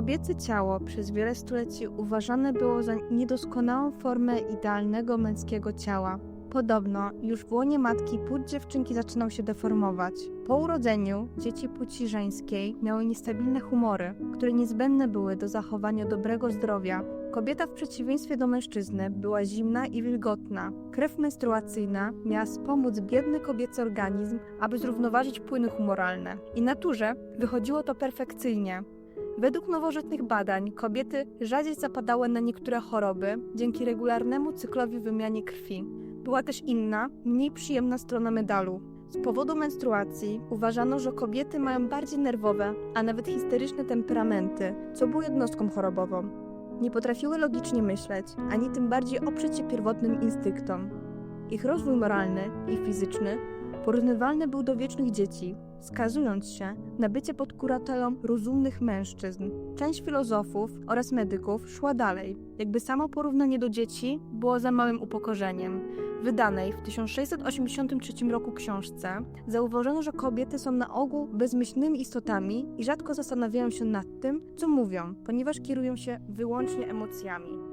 Kobiece ciało przez wiele stuleci uważane było za niedoskonałą formę idealnego męskiego ciała. Podobno już w łonie matki płód dziewczynki zaczynał się deformować. Po urodzeniu dzieci płci żeńskiej miały niestabilne humory, które niezbędne były do zachowania dobrego zdrowia. Kobieta w przeciwieństwie do mężczyzny była zimna i wilgotna. Krew menstruacyjna miała wspomóc biedny kobiecy organizm, aby zrównoważyć płyny humoralne. I naturze wychodziło to perfekcyjnie. Według nowożytnych badań kobiety rzadziej zapadały na niektóre choroby dzięki regularnemu cyklowi wymianie krwi. Była też inna, mniej przyjemna strona medalu. Z powodu menstruacji uważano, że kobiety mają bardziej nerwowe, a nawet histeryczne temperamenty, co było jednostką chorobową. Nie potrafiły logicznie myśleć, ani tym bardziej oprzeć się pierwotnym instynktom. Ich rozwój moralny i fizyczny porównywalny był do wiecznych dzieci, skazując się na bycie pod kuratelą rozumnych mężczyzn. Część filozofów oraz medyków szła dalej, jakby samo porównanie do dzieci było za małym upokorzeniem. W wydanej w 1683 roku książce zauważono, że kobiety są na ogół bezmyślnymi istotami i rzadko zastanawiają się nad tym, co mówią, ponieważ kierują się wyłącznie emocjami.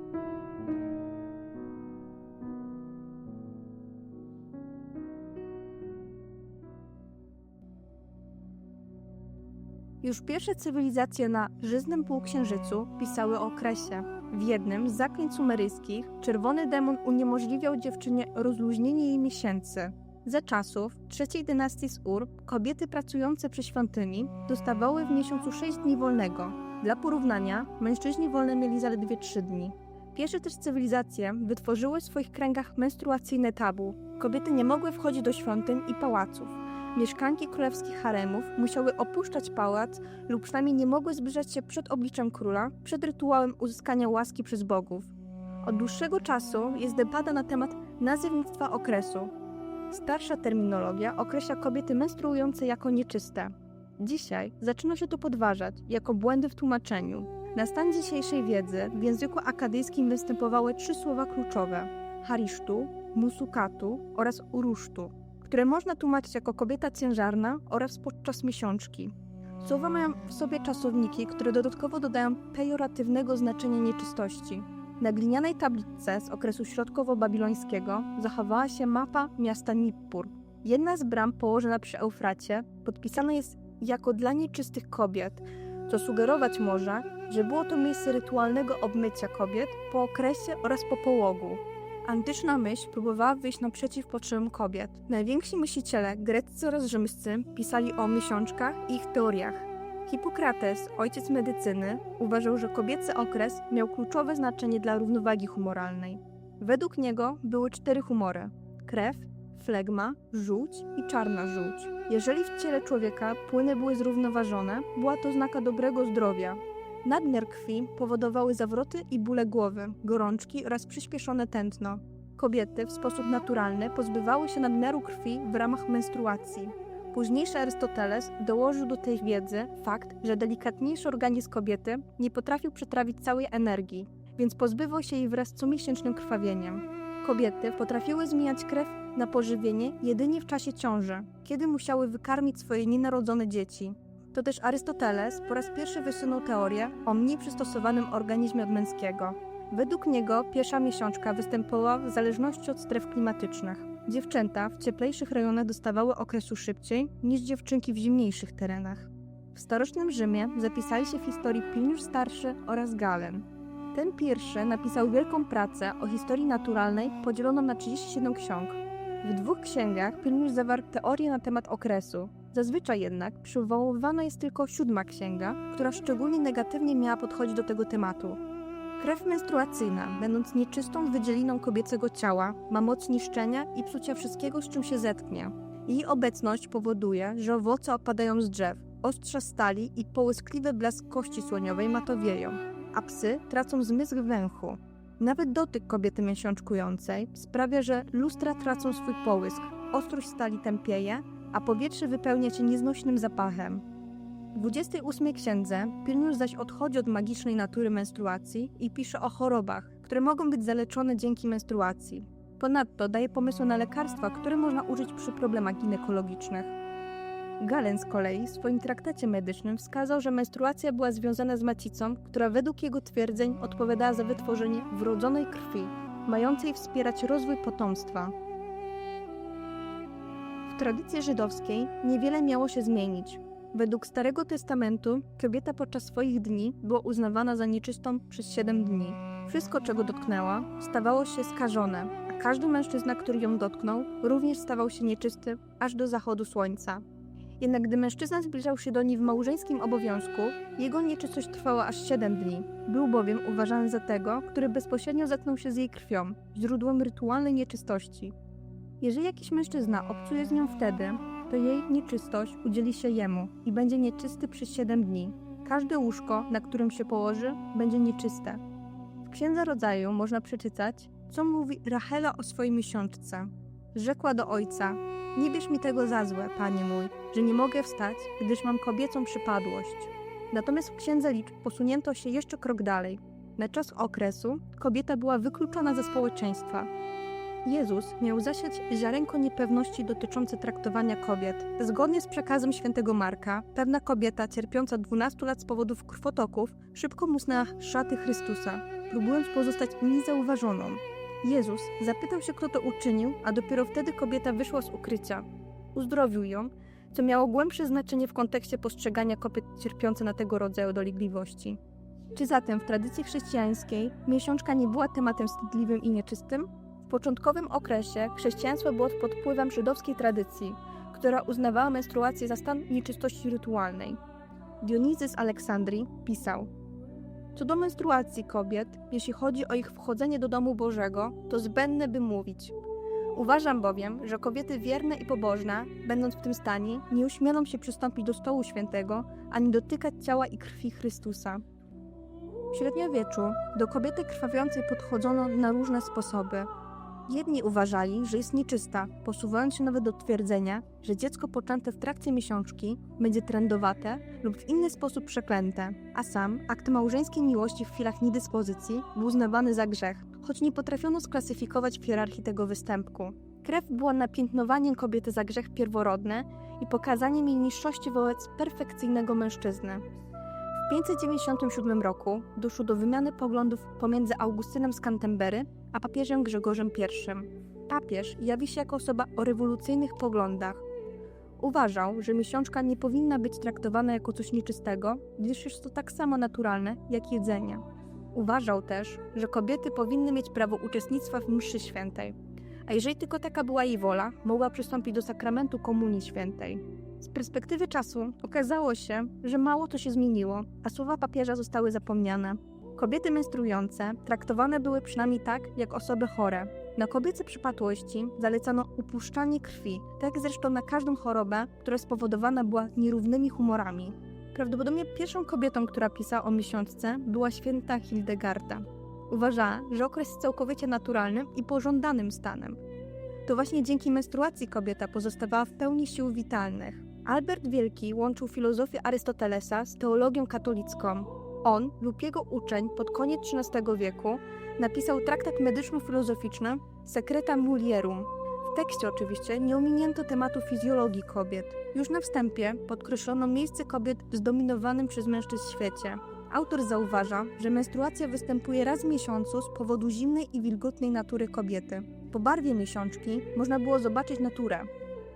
Już pierwsze cywilizacje na żyznym półksiężycu pisały o okresie. W jednym z zaklęć sumeryjskich czerwony demon uniemożliwiał dziewczynie rozluźnienie jej miesięcy. Za czasów trzeciej dynastii z Ur kobiety pracujące przy świątyni dostawały w miesiącu 6 dni wolnego. Dla porównania mężczyźni wolne mieli zaledwie 3 dni. Pierwsze też cywilizacje wytworzyły w swoich kręgach menstruacyjne tabu. Kobiety nie mogły wchodzić do świątyń i pałaców. Mieszkanki królewskich haremów musiały opuszczać pałac lub przynajmniej nie mogły zbliżać się przed obliczem króla przed rytuałem uzyskania łaski przez bogów. Od dłuższego czasu jest debata na temat nazewnictwa okresu. Starsza terminologia określa kobiety menstruujące jako nieczyste. Dzisiaj zaczyna się to podważać jako błędy w tłumaczeniu. Na stan dzisiejszej wiedzy w języku akadyjskim występowały trzy słowa kluczowe: harisztu, musukatu oraz urusztu które można tłumaczyć jako kobieta ciężarna oraz podczas miesiączki. Słowa mają w sobie czasowniki, które dodatkowo dodają pejoratywnego znaczenia nieczystości. Na glinianej tabliczce z okresu środkowo-babilońskiego zachowała się mapa miasta Nippur. Jedna z bram położona przy Eufracie podpisana jest jako dla nieczystych kobiet, co sugerować może, że było to miejsce rytualnego obmycia kobiet po okresie oraz po połogu. Antyczna myśl próbowała wyjść naprzeciw potrzebom kobiet. Najwięksi myśliciele, greccy oraz rzymscy, pisali o miesiączkach i ich teoriach. Hipokrates, ojciec medycyny, uważał, że kobiecy okres miał kluczowe znaczenie dla równowagi humoralnej. Według niego były cztery humory: krew, flegma, żółć i czarna żółć. Jeżeli w ciele człowieka płyny były zrównoważone, była to znaka dobrego zdrowia, Nadmiar krwi powodowały zawroty i bóle głowy, gorączki oraz przyspieszone tętno. Kobiety w sposób naturalny pozbywały się nadmiaru krwi w ramach menstruacji. Późniejszy Arystoteles dołożył do tej wiedzy fakt, że delikatniejszy organizm kobiety nie potrafił przetrawić całej energii, więc pozbywał się jej wraz z comiesięcznym krwawieniem. Kobiety potrafiły zmieniać krew na pożywienie jedynie w czasie ciąży, kiedy musiały wykarmić swoje nienarodzone dzieci to też Arystoteles po raz pierwszy wysunął teorię o mniej przystosowanym organizmie od męskiego. Według niego pierwsza miesiączka występowała w zależności od stref klimatycznych. Dziewczęta w cieplejszych rejonach dostawały okresu szybciej niż dziewczynki w zimniejszych terenach. W starożytnym Rzymie zapisali się w historii Pliniusz Starszy oraz Galen. Ten pierwszy napisał wielką pracę o historii naturalnej podzieloną na 37 ksiąg. W dwóch księgach Pliniusz zawarł teorię na temat okresu, Zazwyczaj jednak przywoływana jest tylko siódma księga, która szczególnie negatywnie miała podchodzić do tego tematu. Krew menstruacyjna, będąc nieczystą wydzieliną kobiecego ciała, ma moc niszczenia i psucia wszystkiego, z czym się zetknie. Jej obecność powoduje, że owoce opadają z drzew, ostrza stali i połyskliwy blask kości słoniowej matowieją, a psy tracą zmysł węchu. Nawet dotyk kobiety miesiączkującej sprawia, że lustra tracą swój połysk, ostrość stali tępieje, a powietrze wypełnia się nieznośnym zapachem. W 28 księdze Pilniusz zaś odchodzi od magicznej natury menstruacji i pisze o chorobach, które mogą być zaleczone dzięki menstruacji. Ponadto daje pomysły na lekarstwa, które można użyć przy problemach ginekologicznych. Galen z kolei w swoim traktacie medycznym wskazał, że menstruacja była związana z macicą, która według jego twierdzeń odpowiadała za wytworzenie wrodzonej krwi, mającej wspierać rozwój potomstwa. W tradycji żydowskiej niewiele miało się zmienić. Według Starego Testamentu kobieta podczas swoich dni była uznawana za nieczystą przez 7 dni. Wszystko, czego dotknęła, stawało się skażone, a każdy mężczyzna, który ją dotknął, również stawał się nieczysty aż do zachodu słońca. Jednak gdy mężczyzna zbliżał się do niej w małżeńskim obowiązku, jego nieczystość trwała aż 7 dni. Był bowiem uważany za tego, który bezpośrednio zetknął się z jej krwią, źródłem rytualnej nieczystości. Jeżeli jakiś mężczyzna obcuje z nią wtedy, to jej nieczystość udzieli się jemu i będzie nieczysty przez 7 dni. Każde łóżko, na którym się położy, będzie nieczyste. W Księdze Rodzaju można przeczytać, co mówi Rachela o swojej miesiączce. Rzekła do ojca: Nie bierz mi tego za złe, panie mój, że nie mogę wstać, gdyż mam kobiecą przypadłość. Natomiast w Księdze Liczb posunięto się jeszcze krok dalej. Na czas okresu kobieta była wykluczona ze społeczeństwa. Jezus miał zasiać ziarenko niepewności dotyczące traktowania kobiet. Zgodnie z przekazem świętego Marka, pewna kobieta cierpiąca 12 lat z powodów krwotoków szybko musnęła szaty Chrystusa, próbując pozostać niezauważoną. Jezus zapytał się, kto to uczynił, a dopiero wtedy kobieta wyszła z ukrycia. Uzdrowił ją, co miało głębsze znaczenie w kontekście postrzegania kobiet cierpiących na tego rodzaju dolegliwości. Czy zatem w tradycji chrześcijańskiej miesiączka nie była tematem wstydliwym i nieczystym? W początkowym okresie chrześcijaństwo było pod wpływem żydowskiej tradycji, która uznawała menstruację za stan nieczystości rytualnej. Dionizy z Aleksandrii pisał: Co do menstruacji kobiet, jeśli chodzi o ich wchodzenie do domu Bożego, to zbędne by mówić. Uważam bowiem, że kobiety wierne i pobożne, będąc w tym stanie, nie uśmielą się przystąpić do stołu świętego, ani dotykać ciała i krwi Chrystusa. W średniowieczu do kobiety krwawiącej podchodzono na różne sposoby. Jedni uważali, że jest nieczysta, posuwając się nawet do twierdzenia, że dziecko poczęte w trakcie miesiączki będzie trędowate lub w inny sposób przeklęte, a sam akt małżeńskiej miłości w chwilach niedyspozycji był uznawany za grzech, choć nie potrafiono sklasyfikować w hierarchii tego występku. Krew była napiętnowaniem kobiety za grzech pierworodny i pokazaniem jej niższości wobec perfekcyjnego mężczyzny. W 597 roku doszło do wymiany poglądów pomiędzy Augustynem z Canterbury a papieżem Grzegorzem I. Papież jawi się jako osoba o rewolucyjnych poglądach. Uważał, że miesiączka nie powinna być traktowana jako coś nieczystego, gdyż jest to tak samo naturalne jak jedzenie. Uważał też, że kobiety powinny mieć prawo uczestnictwa w mszy świętej, a jeżeli tylko taka była jej wola, mogła przystąpić do sakramentu Komunii Świętej. Z perspektywy czasu okazało się, że mało to się zmieniło, a słowa papieża zostały zapomniane. Kobiety menstruujące traktowane były przynajmniej tak, jak osoby chore. Na kobiece przypadłości zalecano upuszczanie krwi, tak zresztą na każdą chorobę, która spowodowana była nierównymi humorami. Prawdopodobnie pierwszą kobietą, która pisała o miesiączce, była święta Hildegarda. Uważała, że okres jest całkowicie naturalnym i pożądanym stanem. To właśnie dzięki menstruacji kobieta pozostawała w pełni sił witalnych. Albert Wielki łączył filozofię Arystotelesa z teologią katolicką. On lub jego uczeń pod koniec XIII wieku napisał traktat medyczno-filozoficzny Secreta Mulierum. W tekście oczywiście nie ominięto tematu fizjologii kobiet. Już na wstępie podkreślono miejsce kobiet w zdominowanym przez mężczyzn świecie. Autor zauważa, że menstruacja występuje raz w miesiącu z powodu zimnej i wilgotnej natury kobiety. Po barwie miesiączki można było zobaczyć naturę.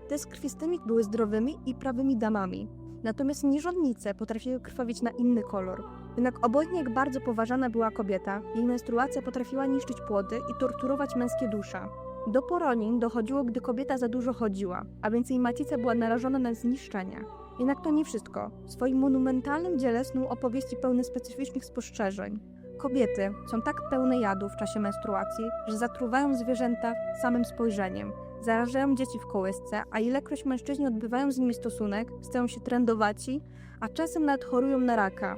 Te z krwistymi były zdrowymi i prawymi damami. Natomiast nierządnice potrafiły krwawić na inny kolor. Jednak obojętnie jak bardzo poważana była kobieta, jej menstruacja potrafiła niszczyć płody i torturować męskie dusze. Do poronień dochodziło, gdy kobieta za dużo chodziła, a więc jej macica była narażona na zniszczenie. Jednak to nie wszystko. W swoim monumentalnym dziele snuł opowieści pełne specyficznych spostrzeżeń. Kobiety są tak pełne jadu w czasie menstruacji, że zatruwają zwierzęta samym spojrzeniem. Zarażają dzieci w kołysce, a ilekroć mężczyźni odbywają z nimi stosunek, stają się trendowaci, a czasem nawet chorują na raka.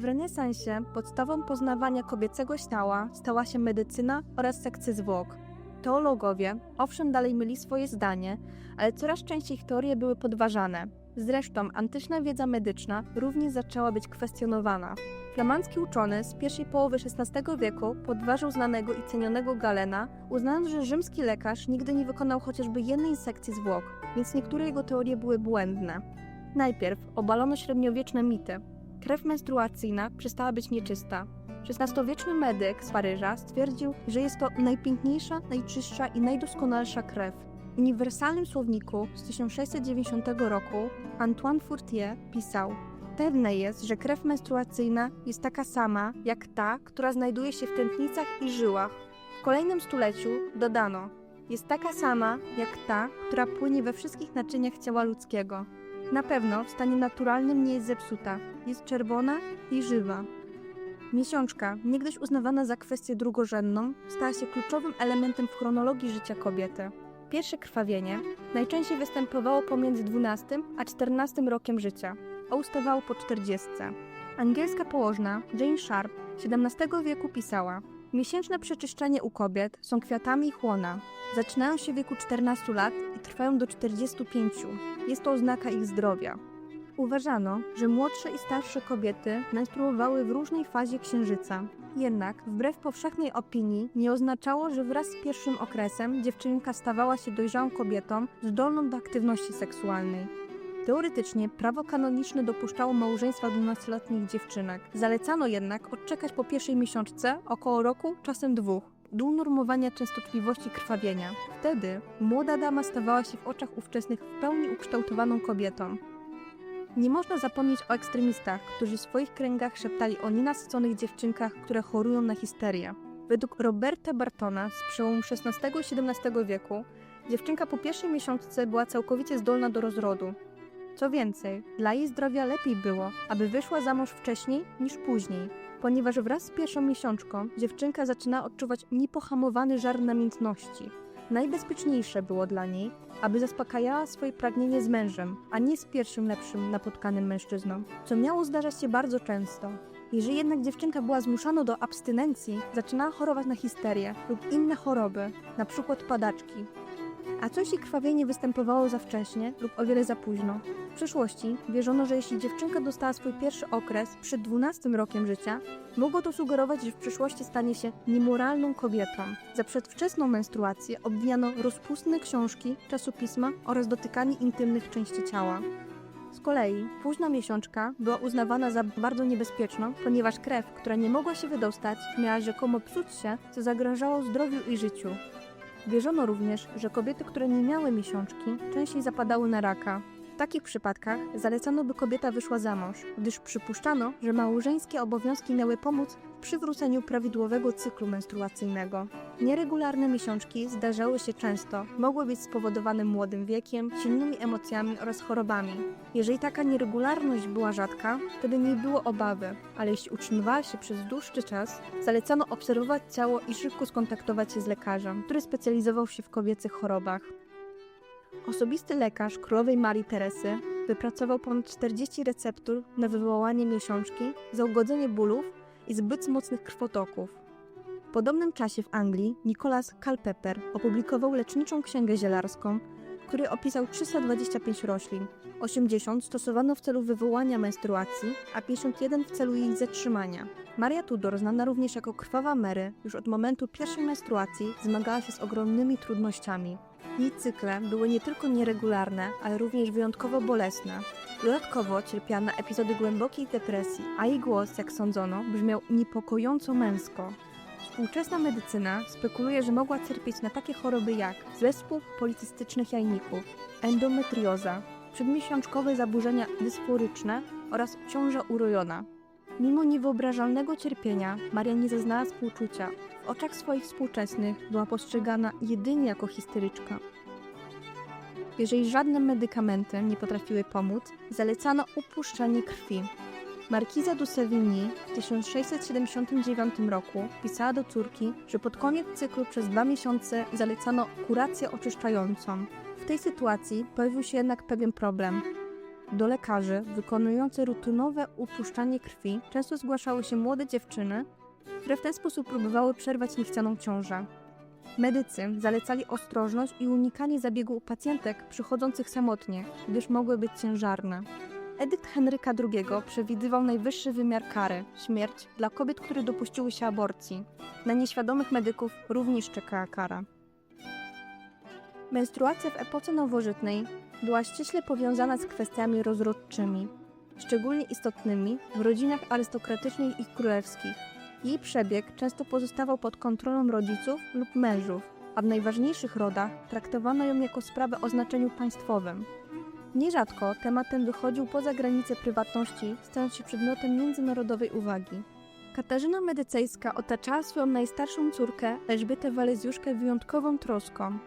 W renesansie podstawą poznawania kobiecego ciała stała się medycyna oraz sekcja zwłok. Teologowie, owszem, dalej mieli swoje zdanie, ale coraz częściej ich teorie były podważane. Zresztą antyczna wiedza medyczna również zaczęła być kwestionowana. Flamandzki uczony z pierwszej połowy XVI wieku podważył znanego i cenionego Galena, uznając, że rzymski lekarz nigdy nie wykonał chociażby jednej sekcji zwłok. więc niektóre jego teorie były błędne. Najpierw obalono średniowieczne mity. Krew menstruacyjna przestała być nieczysta. XVI-wieczny medyk z Paryża stwierdził, że jest to najpiękniejsza, najczystsza i najdoskonalsza krew. W uniwersalnym słowniku z 1690 roku Antoine Fourtier pisał Pewne jest, że krew menstruacyjna jest taka sama jak ta, która znajduje się w tętnicach i żyłach. W kolejnym stuleciu dodano jest taka sama jak ta, która płynie we wszystkich naczyniach ciała ludzkiego. Na pewno w stanie naturalnym nie jest zepsuta, jest czerwona i żywa. Miesiączka, niegdyś uznawana za kwestię drugorzędną, stała się kluczowym elementem w chronologii życia kobiety. Pierwsze krwawienie najczęściej występowało pomiędzy 12 a 14 rokiem życia, a ustawało po 40. Angielska położna Jane Sharp XVII wieku pisała Miesięczne przeczyszczenie u kobiet są kwiatami chłona. Zaczynają się w wieku 14 lat i trwają do 45. Jest to oznaka ich zdrowia. Uważano, że młodsze i starsze kobiety menstruowały w różnej fazie księżyca. Jednak, wbrew powszechnej opinii, nie oznaczało, że wraz z pierwszym okresem dziewczynka stawała się dojrzałą kobietą zdolną do aktywności seksualnej. Teoretycznie prawo kanoniczne dopuszczało małżeństwa 12-letnich dziewczynek. Zalecano jednak odczekać po pierwszej miesiączce około roku, czasem dwóch, do unormowania częstotliwości krwawienia. Wtedy młoda dama stawała się w oczach ówczesnych w pełni ukształtowaną kobietą. Nie można zapomnieć o ekstremistach, którzy w swoich kręgach szeptali o nienasyconych dziewczynkach, które chorują na histerię. Według Roberta Bartona z przełomu XVI i XVII wieku, dziewczynka po pierwszej miesiączce była całkowicie zdolna do rozrodu. Co więcej, dla jej zdrowia lepiej było, aby wyszła za mąż wcześniej niż później, ponieważ wraz z pierwszą miesiączką dziewczynka zaczyna odczuwać niepohamowany żar namiętności. Najbezpieczniejsze było dla niej, aby zaspokajała swoje pragnienie z mężem, a nie z pierwszym lepszym napotkanym mężczyzną, co miało zdarzać się bardzo często. Jeżeli jednak dziewczynka była zmuszana do abstynencji, zaczynała chorować na histerię lub inne choroby, np. padaczki. A co jeśli krwawienie występowało za wcześnie lub o wiele za późno? W przyszłości wierzono, że jeśli dziewczynka dostała swój pierwszy okres przed 12 rokiem życia, mogło to sugerować, że w przyszłości stanie się niemoralną kobietą. Za przedwczesną menstruację obwijano rozpustne książki, czasopisma oraz dotykanie intymnych części ciała. Z kolei późna miesiączka była uznawana za bardzo niebezpieczną, ponieważ krew, która nie mogła się wydostać, miała rzekomo psuć się, co zagrażało zdrowiu i życiu. Wierzono również, że kobiety, które nie miały miesiączki, częściej zapadały na raka. Takich przypadkach zalecano, by kobieta wyszła za mąż, gdyż przypuszczano, że małżeńskie obowiązki miały pomóc w przywróceniu prawidłowego cyklu menstruacyjnego. Nieregularne miesiączki zdarzały się często, mogły być spowodowane młodym wiekiem, silnymi emocjami oraz chorobami. Jeżeli taka nieregularność była rzadka, wtedy nie było obawy, ale jeśli utrzymywała się przez dłuższy czas, zalecano obserwować ciało i szybko skontaktować się z lekarzem, który specjalizował się w kobiecych chorobach. Osobisty lekarz królowej Marii Teresy wypracował ponad 40 receptur na wywołanie miesiączki, za ugodzenie bólów i zbyt mocnych krwotoków. W podobnym czasie w Anglii Nicholas Culpeper opublikował leczniczą księgę zielarską, w której opisał 325 roślin. 80 stosowano w celu wywołania menstruacji, a 51 w celu jej zatrzymania. Maria Tudor, znana również jako Krwawa Mary, już od momentu pierwszej menstruacji zmagała się z ogromnymi trudnościami. Jej cykle były nie tylko nieregularne, ale również wyjątkowo bolesne. Dodatkowo cierpiała na epizody głębokiej depresji, a jej głos, jak sądzono, brzmiał niepokojąco męsko. Współczesna medycyna spekuluje, że mogła cierpieć na takie choroby jak zespół policystycznych jajników, endometrioza, przedmiesiączkowe zaburzenia dysforyczne oraz ciąża urojona. Mimo niewyobrażalnego cierpienia, Maria nie zaznała współczucia. W oczach swoich współczesnych była postrzegana jedynie jako histeryczka. Jeżeli żadne medykamenty nie potrafiły pomóc, zalecano upuszczanie krwi. Markiza de Sevigny w 1679 roku pisała do córki, że pod koniec cyklu przez dwa miesiące zalecano kurację oczyszczającą. W tej sytuacji pojawił się jednak pewien problem. Do lekarzy wykonujących rutynowe upuszczanie krwi często zgłaszały się młode dziewczyny, które w ten sposób próbowały przerwać niechcianą ciążę. Medycy zalecali ostrożność i unikanie zabiegu u pacjentek przychodzących samotnie, gdyż mogły być ciężarne. Edykt Henryka II przewidywał najwyższy wymiar kary śmierć dla kobiet, które dopuściły się aborcji. Na nieświadomych medyków również czekała kara. Menstruacja w epoce nowożytnej była ściśle powiązana z kwestiami rozrodczymi, szczególnie istotnymi w rodzinach arystokratycznych i królewskich. Jej przebieg często pozostawał pod kontrolą rodziców lub mężów, a w najważniejszych rodach traktowano ją jako sprawę o znaczeniu państwowym. Nierzadko temat ten wychodził poza granice prywatności, stając się przedmiotem międzynarodowej uwagi. Katarzyna Medycejska otaczała swoją najstarszą córkę Elżbietę Walezjuszkę wyjątkową troską.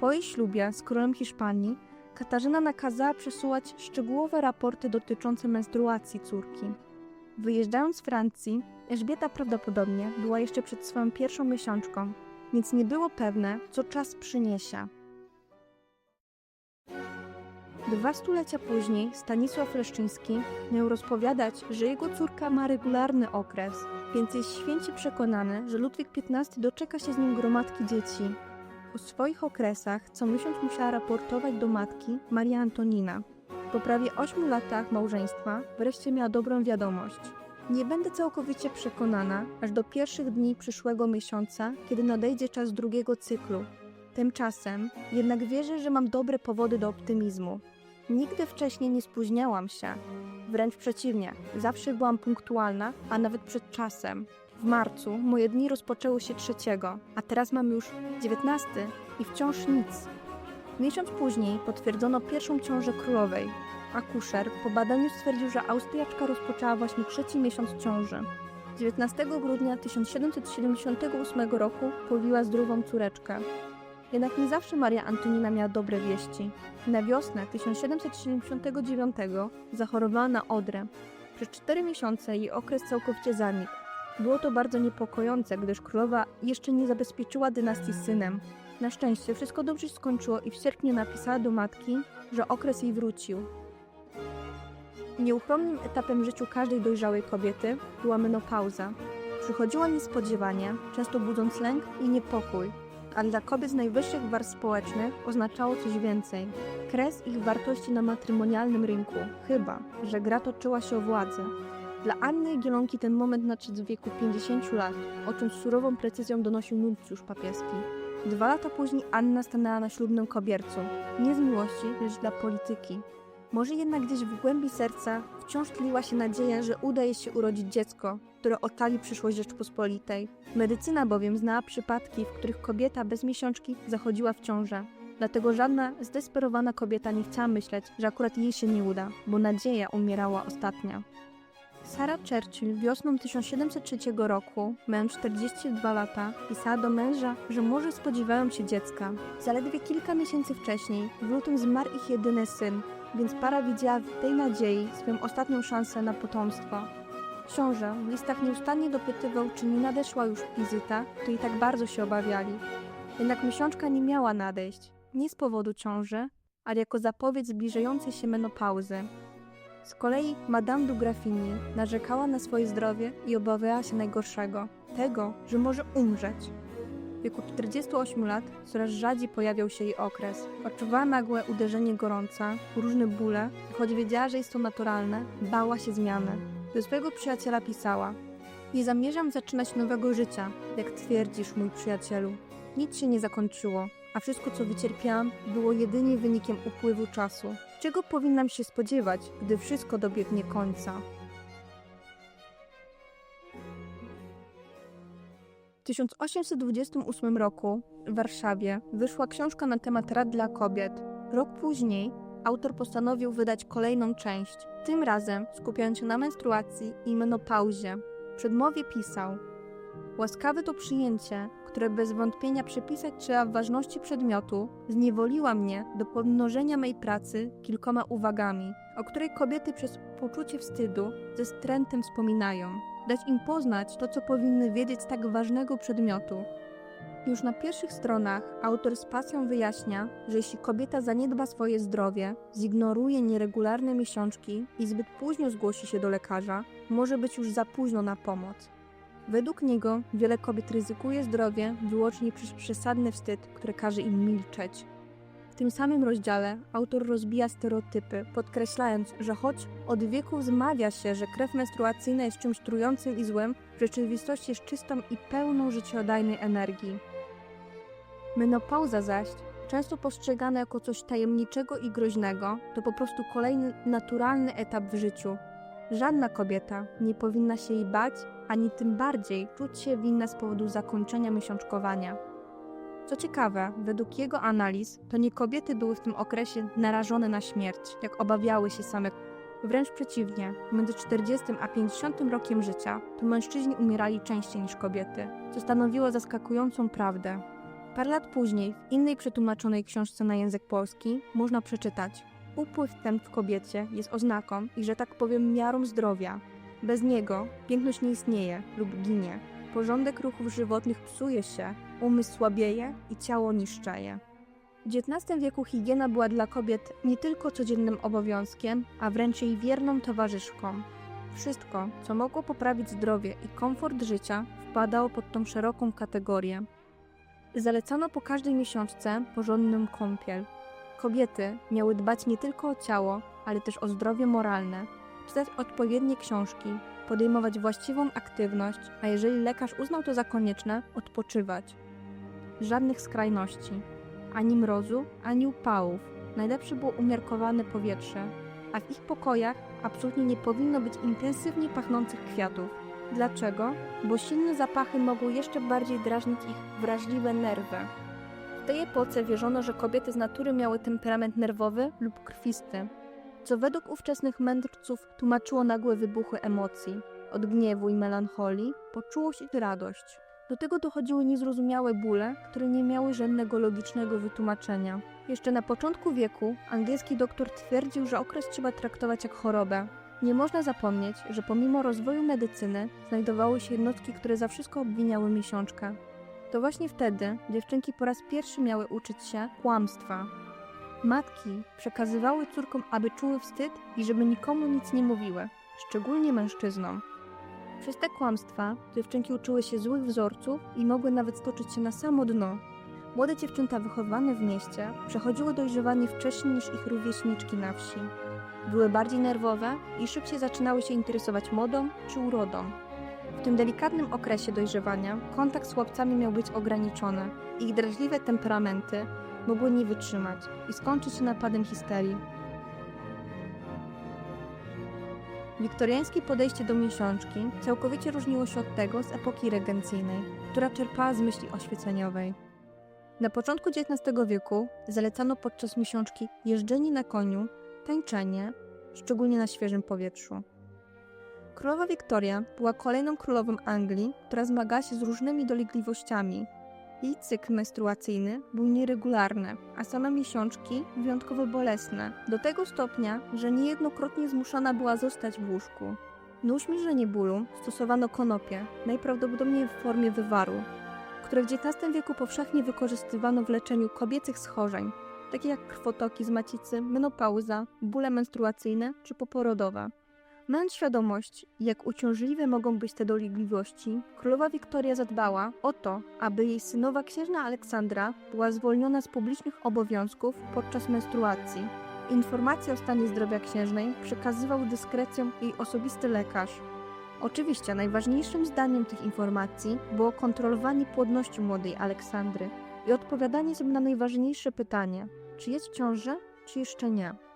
Po jej ślubie z królem Hiszpanii Katarzyna nakazała przesyłać szczegółowe raporty dotyczące menstruacji córki. Wyjeżdżając z Francji, Elżbieta prawdopodobnie była jeszcze przed swoją pierwszą miesiączką, więc nie było pewne, co czas przyniesie. Dwa stulecia później Stanisław Leszczyński miał rozpowiadać, że jego córka ma regularny okres, więc jest święcie przekonany, że Ludwik XV doczeka się z nim gromadki dzieci. O swoich okresach co miesiąc musiała raportować do matki Maria Antonina. Po prawie 8 latach małżeństwa wreszcie miała dobrą wiadomość. Nie będę całkowicie przekonana, aż do pierwszych dni przyszłego miesiąca, kiedy nadejdzie czas drugiego cyklu. Tymczasem jednak wierzę, że mam dobre powody do optymizmu. Nigdy wcześniej nie spóźniałam się. Wręcz przeciwnie, zawsze byłam punktualna, a nawet przed czasem. W marcu moje dni rozpoczęły się trzeciego, a teraz mam już dziewiętnasty i wciąż nic. Miesiąc później potwierdzono pierwszą ciążę królowej. Akuszer po badaniu stwierdził, że Austriaczka rozpoczęła właśnie trzeci miesiąc ciąży. 19 grudnia 1778 roku powiła zdrową córeczkę. Jednak nie zawsze Maria Antonina miała dobre wieści. Na wiosnę 1779 zachorowała na odrę. Przez cztery miesiące jej okres całkowicie zanikł. Było to bardzo niepokojące, gdyż królowa jeszcze nie zabezpieczyła dynastii synem. Na szczęście wszystko dobrze się skończyło i w sierpniu napisała do matki, że okres jej wrócił. Nieuchronnym etapem w życiu każdej dojrzałej kobiety była menopauza. Przychodziła niespodziewanie, często budząc lęk i niepokój, ale dla kobiet z najwyższych warstw społecznych oznaczało coś więcej. Kres ich wartości na matrymonialnym rynku, chyba, że gra toczyła się o władzę. Dla Anny Jagiellonki ten moment nadszedł w wieku 50 lat, o czym z surową precyzją donosił nuncjusz papieski. Dwa lata później Anna stanęła na ślubnym kobiercu, nie z miłości, lecz dla polityki. Może jednak gdzieś w głębi serca wciąż tliła się nadzieja, że uda jej się urodzić dziecko, które ocali przyszłość Rzeczpospolitej. Medycyna bowiem znała przypadki, w których kobieta bez miesiączki zachodziła w ciążę. Dlatego żadna zdesperowana kobieta nie chciała myśleć, że akurat jej się nie uda, bo nadzieja umierała ostatnia. Sarah Churchill wiosną 1703 roku, mając 42 lata, pisała do męża, że może spodziewają się dziecka. Zaledwie kilka miesięcy wcześniej, w lutym zmarł ich jedyny syn, więc para widziała w tej nadziei swoją ostatnią szansę na potomstwo. Książę w listach nieustannie dopytywał, czy nie nadeszła już wizyta, której tak bardzo się obawiali. Jednak miesiączka nie miała nadejść, nie z powodu ciąży, ale jako zapowiedź zbliżającej się menopauzy. Z kolei Madame du Graffini narzekała na swoje zdrowie i obawiała się najgorszego tego, że może umrzeć. W wieku 48 lat coraz rzadziej pojawiał się jej okres. Odczuwała nagłe uderzenie gorąca, różne bóle i choć wiedziała, że jest to naturalne, bała się zmiany. Do swojego przyjaciela pisała: Nie zamierzam zaczynać nowego życia, jak twierdzisz, mój przyjacielu. Nic się nie zakończyło, a wszystko, co wycierpiałam, było jedynie wynikiem upływu czasu. Czego powinnam się spodziewać, gdy wszystko dobiegnie końca? W 1828 roku w Warszawie wyszła książka na temat rad dla kobiet. Rok później autor postanowił wydać kolejną część, tym razem skupiając się na menstruacji i menopauzie. W przedmowie pisał: Łaskawe to przyjęcie, które bez wątpienia przypisać trzeba ważności przedmiotu, zniewoliła mnie do pomnożenia mej pracy kilkoma uwagami, o której kobiety przez poczucie wstydu ze strętem wspominają. Dać im poznać to, co powinny wiedzieć z tak ważnego przedmiotu. Już na pierwszych stronach autor z pasją wyjaśnia, że jeśli kobieta zaniedba swoje zdrowie, zignoruje nieregularne miesiączki i zbyt późno zgłosi się do lekarza, może być już za późno na pomoc. Według niego wiele kobiet ryzykuje zdrowie wyłącznie przez przesadny wstyd, który każe im milczeć. W tym samym rozdziale autor rozbija stereotypy, podkreślając, że choć od wieków zmawia się, że krew menstruacyjna jest czymś trującym i złym, w rzeczywistości jest czystą i pełną życiodajnej energii. Menopauza zaś często postrzegane jako coś tajemniczego i groźnego, to po prostu kolejny naturalny etap w życiu. Żadna kobieta nie powinna się jej bać, ani tym bardziej czuć się winna z powodu zakończenia miesiączkowania. Co ciekawe, według jego analiz, to nie kobiety były w tym okresie narażone na śmierć, jak obawiały się same. Wręcz przeciwnie, między 40 a 50 rokiem życia to mężczyźni umierali częściej niż kobiety, co stanowiło zaskakującą prawdę. Parę lat później, w innej przetłumaczonej książce na język polski, można przeczytać: Upływ ten w kobiecie jest oznaką i, że tak powiem, miarą zdrowia. Bez niego piękność nie istnieje lub ginie. Porządek ruchów żywotnych psuje się, umysł słabieje i ciało niszczeje. W XIX wieku higiena była dla kobiet nie tylko codziennym obowiązkiem, a wręcz jej wierną towarzyszką. Wszystko, co mogło poprawić zdrowie i komfort życia, wpadało pod tą szeroką kategorię. Zalecano po każdej miesiączce porządną kąpiel. Kobiety miały dbać nie tylko o ciało, ale też o zdrowie moralne, czytać odpowiednie książki, podejmować właściwą aktywność, a jeżeli lekarz uznał to za konieczne, odpoczywać. Żadnych skrajności, ani mrozu, ani upałów. Najlepsze było umiarkowane powietrze, a w ich pokojach absolutnie nie powinno być intensywnie pachnących kwiatów. Dlaczego? Bo silne zapachy mogą jeszcze bardziej drażnić ich wrażliwe nerwy. W tej epoce wierzono, że kobiety z natury miały temperament nerwowy lub krwisty, co według ówczesnych mędrców tłumaczyło nagłe wybuchy emocji, od gniewu i melancholii po czułość i radość. Do tego dochodziły niezrozumiałe bóle, które nie miały żadnego logicznego wytłumaczenia. Jeszcze na początku wieku angielski doktor twierdził, że okres trzeba traktować jak chorobę. Nie można zapomnieć, że pomimo rozwoju medycyny znajdowały się jednostki, które za wszystko obwiniały miesiączkę. To właśnie wtedy dziewczynki po raz pierwszy miały uczyć się kłamstwa. Matki przekazywały córkom, aby czuły wstyd i żeby nikomu nic nie mówiły, szczególnie mężczyznom. Przez te kłamstwa dziewczynki uczyły się złych wzorców i mogły nawet stoczyć się na samo dno. Młode dziewczęta wychowane w mieście przechodziły dojrzewanie wcześniej niż ich rówieśniczki na wsi. Były bardziej nerwowe i szybciej zaczynały się interesować modą czy urodą. W tym delikatnym okresie dojrzewania kontakt z chłopcami miał być ograniczony. Ich drażliwe temperamenty mogły nie wytrzymać i skończyć się napadem histerii. Wiktoriańskie podejście do miesiączki całkowicie różniło się od tego z epoki regencyjnej, która czerpała z myśli oświeceniowej. Na początku XIX wieku zalecano podczas miesiączki jeżdżenie na koniu, tańczenie, szczególnie na świeżym powietrzu. Królowa Wiktoria była kolejną królową Anglii, która zmagała się z różnymi dolegliwościami. Jej cykl menstruacyjny był nieregularny, a same miesiączki wyjątkowo bolesne, do tego stopnia, że niejednokrotnie zmuszana była zostać w łóżku. Na uśmierzenie bólu stosowano konopie, najprawdopodobniej w formie wywaru, które w XIX wieku powszechnie wykorzystywano w leczeniu kobiecych schorzeń, takich jak krwotoki z macicy, menopauza, bóle menstruacyjne czy poporodowe. Mając świadomość, jak uciążliwe mogą być te dolegliwości, królowa Wiktoria zadbała o to, aby jej synowa księżna Aleksandra była zwolniona z publicznych obowiązków podczas menstruacji. Informacje o stanie zdrowia księżnej przekazywał dyskrecją jej osobisty lekarz. Oczywiście najważniejszym zdaniem tych informacji było kontrolowanie płodności młodej Aleksandry i odpowiadanie sobie na najważniejsze pytanie: czy jest w ciąży, czy jeszcze nie.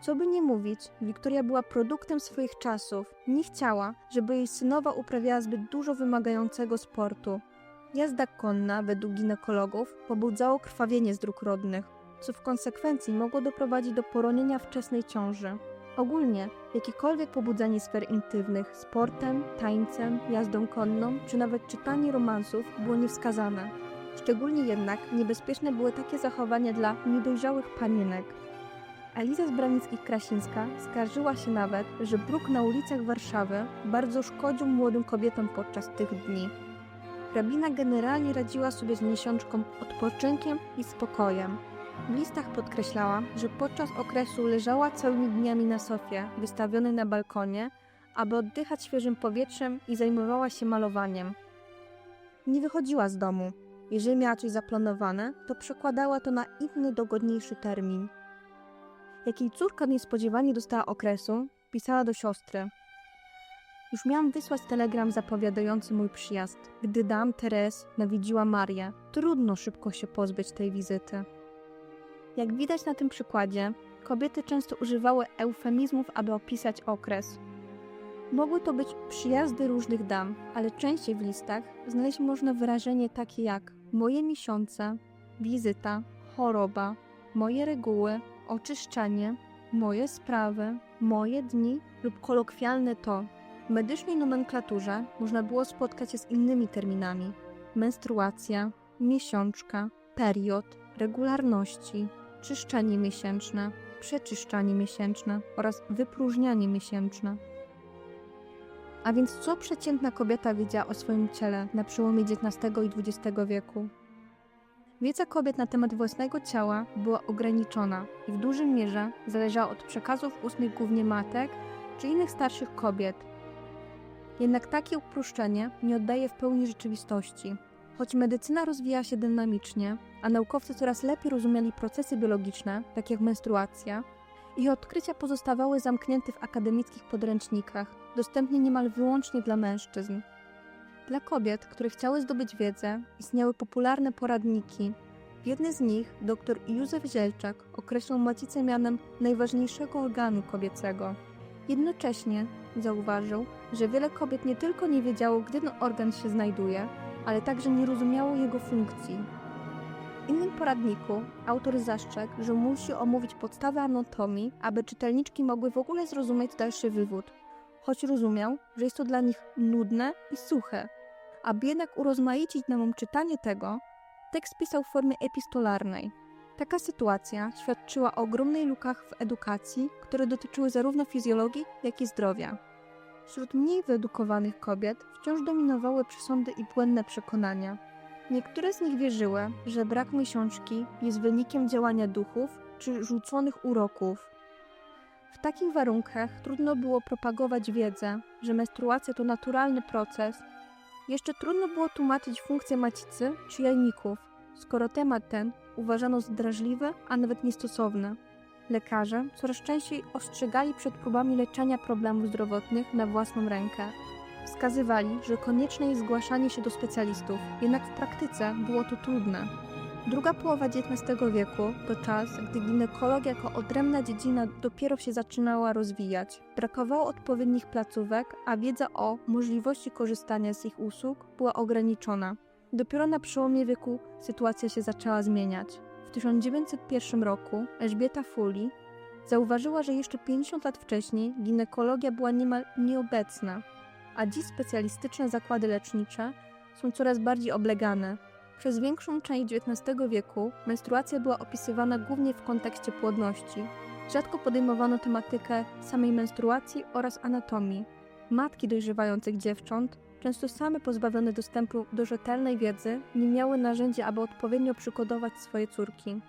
Co by nie mówić, Wiktoria była produktem swoich czasów. Nie chciała, żeby jej synowa uprawiała zbyt dużo wymagającego sportu. Jazda konna, według ginekologów, pobudzało krwawienie z dróg rodnych, co w konsekwencji mogło doprowadzić do poronienia wczesnej ciąży. Ogólnie, jakiekolwiek pobudzanie sfer intymnych sportem, tańcem, jazdą konną, czy nawet czytanie romansów było niewskazane. Szczególnie jednak niebezpieczne były takie zachowania dla niedojrzałych panienek. Eliza z Branickich-Krasińska skarżyła się nawet, że bruk na ulicach Warszawy bardzo szkodził młodym kobietom podczas tych dni. Hrabina generalnie radziła sobie z miesiączką odpoczynkiem i spokojem. W listach podkreślała, że podczas okresu leżała całymi dniami na sofie, wystawionej na balkonie, aby oddychać świeżym powietrzem i zajmowała się malowaniem. Nie wychodziła z domu. Jeżeli miała coś zaplanowane, to przekładała to na inny, dogodniejszy termin. Jak jej córka niespodziewanie dostała okresu, pisała do siostry. Już miałam wysłać telegram zapowiadający mój przyjazd, gdy dam Teres nawiedziła Marię. Trudno szybko się pozbyć tej wizyty. Jak widać na tym przykładzie, kobiety często używały eufemizmów, aby opisać okres. Mogły to być przyjazdy różnych dam, ale częściej w listach znaleźć można wyrażenie takie jak moje miesiące, wizyta, choroba, moje reguły, oczyszczanie, moje sprawy, moje dni lub kolokwialne to. W medycznej nomenklaturze można było spotkać się z innymi terminami: menstruacja, miesiączka, period, regularności, czyszczenie miesięczne, przeczyszczanie miesięczne oraz wypróżnianie miesięczne. A więc co przeciętna kobieta wiedziała o swoim ciele na przełomie XIX i XX wieku? Wiedza kobiet na temat własnego ciała była ograniczona i w dużej mierze zależała od przekazów ustnych głównie matek czy innych starszych kobiet. Jednak takie uproszczenie nie oddaje w pełni rzeczywistości. Choć medycyna rozwija się dynamicznie, a naukowcy coraz lepiej rozumieli procesy biologiczne, takie jak menstruacja, ich odkrycia pozostawały zamknięte w akademickich podręcznikach, dostępnie niemal wyłącznie dla mężczyzn. Dla kobiet, które chciały zdobyć wiedzę, istniały popularne poradniki. W jednym z nich dr Józef Zielczak określał macicę mianem najważniejszego organu kobiecego. Jednocześnie zauważył, że wiele kobiet nie tylko nie wiedziało, gdzie ten organ się znajduje, ale także nie rozumiało jego funkcji. W innym poradniku autor zastrzegł, że musi omówić podstawy anatomii, aby czytelniczki mogły w ogóle zrozumieć dalszy wywód, choć rozumiał, że jest to dla nich nudne i suche. Aby jednak urozmaicić nam czytanie tego, tekst pisał w formie epistolarnej. Taka sytuacja świadczyła o ogromnej lukach w edukacji, które dotyczyły zarówno fizjologii, jak i zdrowia. Wśród mniej wyedukowanych kobiet wciąż dominowały przesądy i błędne przekonania. Niektóre z nich wierzyły, że brak miesiączki jest wynikiem działania duchów czy rzuconych uroków. W takich warunkach trudno było propagować wiedzę, że menstruacja to naturalny proces. Jeszcze trudno było tłumaczyć funkcję macicy czy jajników, skoro temat ten uważano za drażliwy, a nawet niestosowny. Lekarze coraz częściej ostrzegali przed próbami leczenia problemów zdrowotnych na własną rękę. Wskazywali, że konieczne jest zgłaszanie się do specjalistów, jednak w praktyce było to trudne. Druga połowa XIX wieku to czas, gdy ginekologia jako odrębna dziedzina dopiero się zaczynała rozwijać. Brakowało odpowiednich placówek, a wiedza o możliwości korzystania z ich usług była ograniczona. Dopiero na przełomie wieku sytuacja się zaczęła zmieniać. W 1901 roku Elżbieta Fuli zauważyła, że jeszcze 50 lat wcześniej ginekologia była niemal nieobecna, a dziś specjalistyczne zakłady lecznicze są coraz bardziej oblegane. Przez większą część XIX wieku menstruacja była opisywana głównie w kontekście płodności. Rzadko podejmowano tematykę samej menstruacji oraz anatomii. Matki dojrzewających dziewcząt, często same pozbawione dostępu do rzetelnej wiedzy, nie miały narzędzi, aby odpowiednio przygotować swoje córki.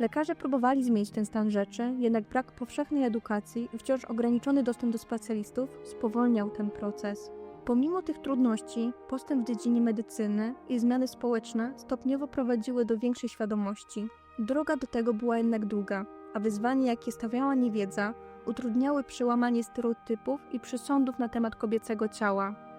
Lekarze próbowali zmienić ten stan rzeczy, jednak brak powszechnej edukacji i wciąż ograniczony dostęp do specjalistów spowolniał ten proces. Pomimo tych trudności, postęp w dziedzinie medycyny i zmiany społeczne stopniowo prowadziły do większej świadomości. Droga do tego była jednak długa, a wyzwanie, jakie stawiała niewiedza, utrudniały przełamanie stereotypów i przesądów na temat kobiecego ciała.